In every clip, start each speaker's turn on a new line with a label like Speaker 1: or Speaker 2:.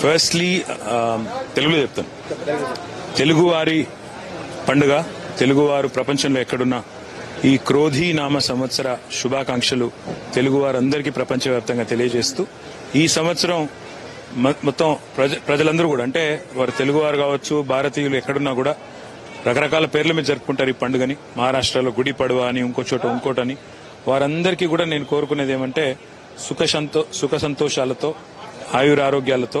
Speaker 1: Firstly um, తెలుగులో చెప్తాను. తెలుగువారి పండుగ తెలుగువారు ప్రపంచంలో ఎక్కడున్నా ఈ క్రోధీ నామ సంవత్సర శుభాకాంక్షలు తెలుగువారందరికీ ప్రపంచవ్యాప్తంగా తెలియజేస్తూ ఈ సంవత్సరం మొత్తం ప్రజ ప్రజలందరూ కూడా అంటే వారు తెలుగువారు కావచ్చు భారతీయులు ఎక్కడున్నా కూడా రకరకాల పేర్ల మీద జరుపుకుంటారు ఈ పండుగని. మహారాష్ట్రలో గుడి పడవ అని ఇంకో చోట ఇంకోటని వారందరికీ కూడా నేను కోరుకునేది ఏమంటే సుఖ సంతో సుఖ సంతోషాలతో ఆయురారోగ్యాలతో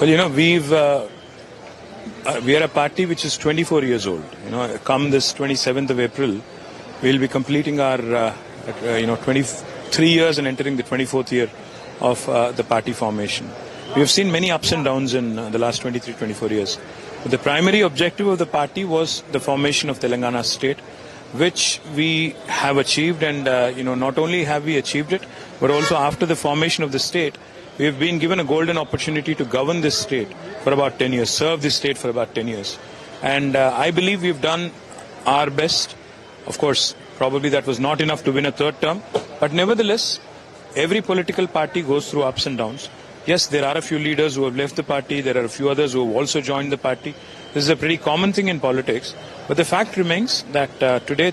Speaker 1: Well, you know, we've uh, uh, we are a party which is 24 years old. You know, come this 27th of April, we'll be completing our uh, uh, you know 23 years and entering the 24th year of uh, the party formation. We have seen many ups and downs in uh, the last 23, 24 years. But the primary objective of the party was the formation of Telangana state, which we have achieved. And you know, not only have we achieved it, but also after the formation of the state, we have been given a golden opportunity to govern this state for about 10 years, serve this state for about 10 years. And uh, I believe we've done our best. Of course, probably that was not enough to win a third term, but nevertheless, every political party goes through ups and downs. Yes, there are a few leaders who have left the party, there are a few others who have also joined the party. This is a pretty common thing in politics, but the fact remains that uh, today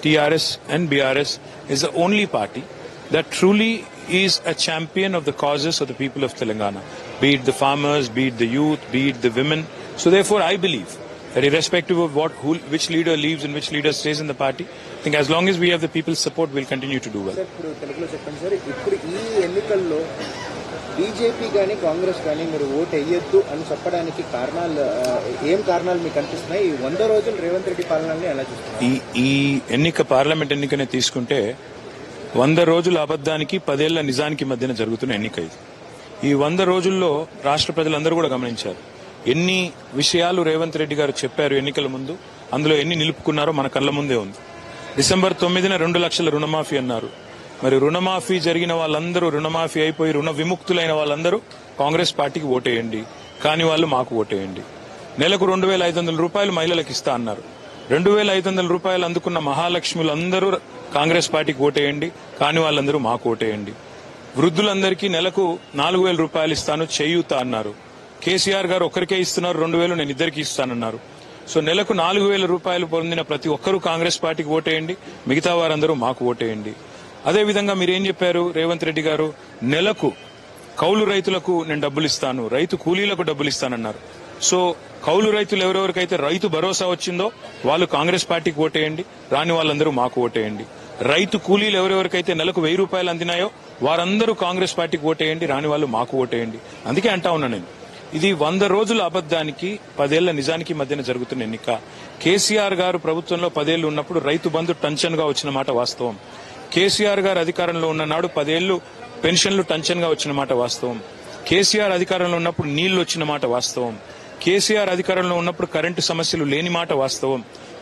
Speaker 1: TRS and BRS is the only party that truly is a champion of the causes of the people of Telangana, be it the farmers, be it the youth, be it the women. So therefore, I believe that irrespective of what, who, which leader leaves and which leader stays in the party, I think as long as we have the people's support, we'll continue to do well.
Speaker 2: BJP కానీ కాంగ్రెస్ కానీ మీరు vote వేయొద్దు అని చెప్పడానికి కారణాలు ఏం కారణాలు మీకు అనిపిస్తున్నాయి ఈ వంద రోజులు రేవంత్ రెడ్డి పాలనని ఎలా చూస్తున్నారు
Speaker 1: ఈ ఎన్నిక పార్లమెంట్ ఎన్నికనే తీసుకుంటే వంద రోజుల అబద్దానికి పదేళ్ళ నిజానికి మధ్యన జరుగుతున్న ఎన్నిక ఇది ఈ వంద రోజుల్లో రాష్ట్ర ప్రజలందరూ కూడా గమనించారు. ఎన్ని విషయాలు రేవంత్ రెడ్డి గారు చెప్పారు ఎన్నికల ముందు అందులో ఎన్ని నిలుపుకున్నారో మన కళ్ళ ముందే ఉంది. డిసెంబర్ తొమ్మిదిన రెండు లక్షల రుణమాఫీ అన్నారు. మరి రుణమాఫీ జరిగిన వాళ్ళందరూ రుణమాఫీ అయిపోయి రుణ విముక్తులైన వాళ్ళందరూ కాంగ్రెస్ పార్టీకి ఓటేయండి. కాని వాళ్ళు మాకు ఓటేయండి. నెలకు రెండు వేల ఐదు వందల రూపాయలు మహిళలకు ఇస్తా అన్నారు. రెండు వేల ఐదు వందల రూపాయలు అందుకున్న మహాలక్ష్ములందరూ కాంగ్రెస్ పార్టీకి ఓటేయండి కాని వాళ్ళందరూ మాకు ఓటేయండి. వృద్ధులందరికీ నెలకు నాలుగు వేల రూపాయలు ఇస్తాను చేయూత అన్నారు. కేసీఆర్ గారు ఒకరికే ఇస్తున్నారు రెండు వేలు నేను ఇద్దరికి ఇస్తానన్నారు. సో నెలకు నాలుగు వేల రూపాయలు పొందిన ప్రతి ఒక్కరూ కాంగ్రెస్ పార్టీకి ఓటేయండి మిగతా వారందరూ మాకు ఓటేయండి. అదేవిధంగా మీరేం చెప్పారు రేవంత్ రెడ్డి గారు? నెలకు కౌలు రైతులకు నేను డబ్బులు ఇస్తాను రైతు కూలీలకు డబ్బులు ఇస్తానన్నారు. సో కౌలు రైతులు ఎవరెవరికైతే రైతు భరోసా వచ్చిందో వాళ్ళు కాంగ్రెస్ పార్టీకి ఓటేయండి రాని వాళ్ళందరూ మాకు ఓటేయండి. రైతు కూలీలు ఎవరెవరికైతే నెలకు వెయ్యి రూపాయలు అందినాయో వారందరూ కాంగ్రెస్ పార్టీకి ఓటేయండి రాని వాళ్ళు మాకు ఓటేయండి. అందుకే అంటా ఉన్నా నేను. ఇది వంద రోజుల అబద్దానికి పదేళ్ళ నిజానికి మధ్యన జరుగుతున్న ఎన్నిక. కేసీఆర్ గారు ప్రభుత్వంలో పదేళ్ళు ఉన్నప్పుడు రైతు బంధు టెన్షన్గా వచ్చిన మాట వాస్తవం. కేసీఆర్ గారు అధికారంలో ఉన్న నాడు పదేళ్ళు పెన్షన్లు టెన్షన్గా వచ్చిన మాట వాస్తవం. కేసీఆర్ అధికారంలో ఉన్నప్పుడు నీళ్ళు వచ్చిన మాట వాస్తవం. కేసీఆర్ అధికారంలో ఉన్నప్పుడు కరెంటు సమస్యలు లేని మాట వాస్తవం.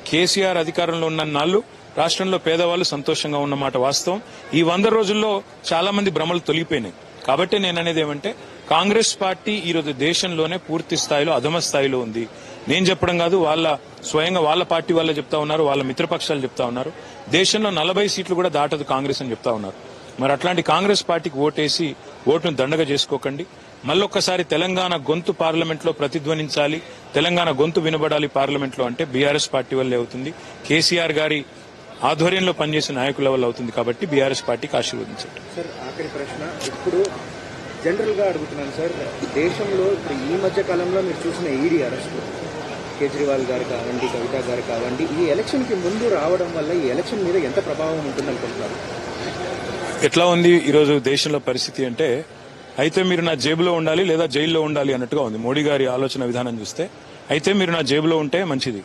Speaker 1: కేసీఆర్ అధికారంలో ఉన్న నాళ్ళు రాష్ట్రంలో పేదవాళ్ళు సంతోషంగా ఉన్న మాట వాస్తవం. ఈ వంద రోజుల్లో చాలా మంది భ్రమలు తొలిగిపోయినాయి. కాబట్టి నేను అనేది ఏమంటే కాంగ్రెస్ పార్టీ ఈరోజు దేశంలోనే పూర్తి స్థాయిలో అధమ స్థాయిలో ఉంది. నేను చెప్పడం కాదు వాళ్ళ స్వయంగా వాళ్ళ పార్టీ వాళ్ళే చెప్తా ఉన్నారు వాళ్ళ మిత్రపక్షాలు చెప్తా ఉన్నారు. దేశంలో నలభై సీట్లు కూడా దాటదు కాంగ్రెస్ అని చెప్తా ఉన్నారు. మరి అట్లాంటి కాంగ్రెస్ పార్టీకి ఓటేసి ఓటును దండగా చేసుకోకండి. మళ్ళొక్కసారి తెలంగాణ గొంతు పార్లమెంట్లో ప్రతిధ్వనించాలి. తెలంగాణ గొంతు వినబడాలి పార్లమెంట్లో అంటే బీఆర్ఎస్ పార్టీ వల్లే అవుతుంది. కేసీఆర్ గారి ఆధ్వర్యంలో పనిచేసే నాయకుల వల్ల అవుతుంది కాబట్టి బీఆర్ఎస్ పార్టీకి ఆశీర్వదించండి.
Speaker 2: సార్ ఆఖరి ప్రశ్న. ఇప్పుడు జనరల్గా అడుగుతున్నాను సార్ దేశంలో ఇప్పుడు ఈ మధ్య కాలంలో మీరు చూసిన ఈడీ అరెస్టు కేజ్రీవాల్ గారు కావండి కవిత గారు కావండి ఈ ఎలక్షన్కి ముందు రావడం వల్ల ఈ ఎలక్షన్ మీద ఎంత ప్రభావం ఉంటుంది అనుకుంటున్నారు
Speaker 1: ఎట్లా ఉంది ఈరోజు దేశంలో పరిస్థితి అంటే అయితే మీరు నా జేబులో ఉండాలి లేదా జైల్లో ఉండాలి అన్నట్టుగా ఉంది. మోడీ గారి ఆలోచన విధానం చూస్తే అయితే మీరు నా జేబులో ఉంటే మంచిది.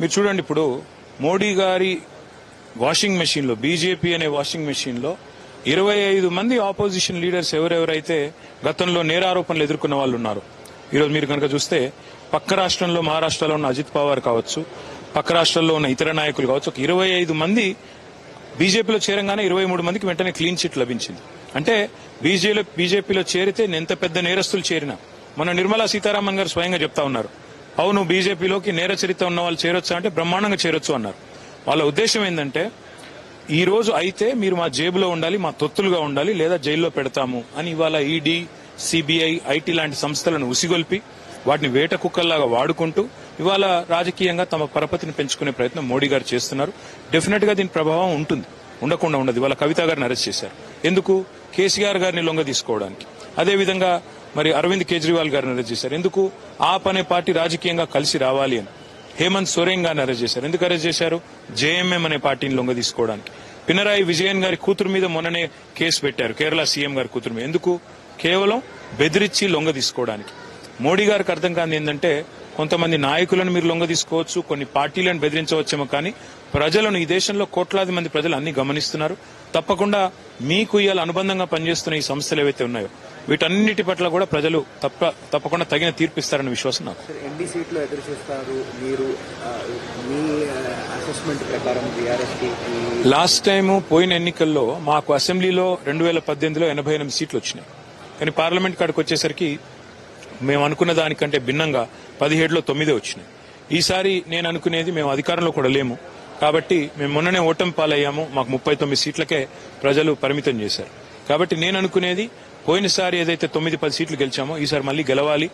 Speaker 1: మీరు చూడండి ఇప్పుడు మోడీ గారి వాషింగ్ మెషిన్లో బీజేపీ అనే వాషింగ్ మెషిన్లో ఇరవై ఐదు మంది ఆపోజిషన్ లీడర్స్ ఎవరెవరైతే గతంలో నేరారోపణలు ఎదుర్కొన్న వాళ్ళు ఉన్నారు. ఈరోజు మీరు కనుక చూస్తే పక్క రాష్ట్రంలో మహారాష్ట్రలో ఉన్న అజిత్ పవార్ కావచ్చు పక్క రాష్ట్రంలో ఉన్న ఇతర నాయకులు కావచ్చు ఒక ఇరవై ఐదు మంది బీజేపీలో చేరంగానే ఇరవై మూడు మందికి వెంటనే క్లీన్ చిట్ లభించింది. అంటే బీజేలో బీజేపీలో చేరితే ఎంత పెద్ద నేరస్తులు చేరినా. మన నిర్మలా సీతారామన్ గారు స్వయంగా చెప్తా ఉన్నారు. అవును బీజేపీలోకి నేర చరిత్ర ఉన్న వాళ్ళు చేరొచ్చా అంటే బ్రహ్మాండంగా చేరొచ్చు అన్నారు. వాళ్ళ ఉద్దేశం ఏంటంటే ఈ రోజు అయితే మీరు మా జేబులో ఉండాలి మా తొత్తులుగా ఉండాలి లేదా జైల్లో పెడతాము అని ఇవాళ ఈడీ సిబిఐ ఐటీ లాంటి సంస్థలను ఉసిగొల్పి వాటిని వేట కుక్కల్లాగా వాడుకుంటూ ఇవాళ రాజకీయంగా తమ పరపతిని పెంచుకునే ప్రయత్నం మోడీ గారు చేస్తున్నారు. డెఫినెట్గా దీని ప్రభావం ఉంటుంది. ఉండకుండా ఉండదు. ఇవాళ కవిత గారిని అరెస్ట్ చేశారు. ఎందుకు? కేసీఆర్ గారిని లొంగ తీసుకోవడానికి. అదేవిధంగా మరి అరవింద్ కేజ్రీవాల్ గారిని అరెస్ట్ చేశారు. ఎందుకు? ఆప్ అనే పార్టీ రాజకీయంగా కలిసి రావాలి అని. హేమంత్ సోరెన్ గారిని అరెస్ట్ చేశారు. ఎందుకు అరెస్ట్ చేశారు? జేఎంఎం అనే పార్టీని లొంగ తీసుకోవడానికి. పినరాయి విజయన్ గారి కూతురు మీద మొన్ననే కేసు పెట్టారు. కేరళ సీఎం గారి కూతురు మీద. ఎందుకు? కేవలం బెదిరించి లొంగ తీసుకోవడానికి. మోడీ గారికి అర్థం కాని ఏంటంటే కొంతమంది నాయకులను మీరు లొంగ తీసుకోవచ్చు కొన్ని పార్టీలను బెదిరించవచ్చేమో కానీ ప్రజలను ఈ దేశంలో కోట్లాది మంది ప్రజలు అన్ని గమనిస్తున్నారు. తప్పకుండా మీకు ఇవాళ అనుబంధంగా పనిచేస్తున్న ఈ సంస్థలు ఏవైతే ఉన్నాయో వీటన్నిటి పట్ల కూడా ప్రజలు తప్ప తప్పకుండా తగిన తీర్పిస్తారన్న విశ్వాసం నాకు.
Speaker 2: సార్ ఎన్ని సీట్లు ఎదురు చూస్తారు మీరు ఆ, మీ అసెస్మెంట్ ప్రకారం బీఆర్ఎస్కి
Speaker 1: లాస్ట్ టైం పోయిన ఎన్నికల్లో మాకు అసెంబ్లీలో రెండు వేల పద్దెనిమిదిలో ఎనభై ఎనిమిది సీట్లు వచ్చినాయి. కానీ పార్లమెంట్ కాడికి వచ్చేసరికి మేము అనుకున్న దానికంటే భిన్నంగా పదిహేడులో తొమ్మిదే వచ్చినాయి. ఈసారి నేను అనుకునేది మేము అధికారంలో కూడా లేము. కాబట్టి మేము మొన్ననే ఓటమి పాలయ్యాము. మాకు ముప్పై తొమ్మిది సీట్లకే ప్రజలు పరిమితం చేశారు. కాబట్టి నేను అనుకునేది పోయినసారి ఏదైతే తొమ్మిది పది సీట్లు గెలిచామో ఈసారి మళ్ళీ గెలవాలి.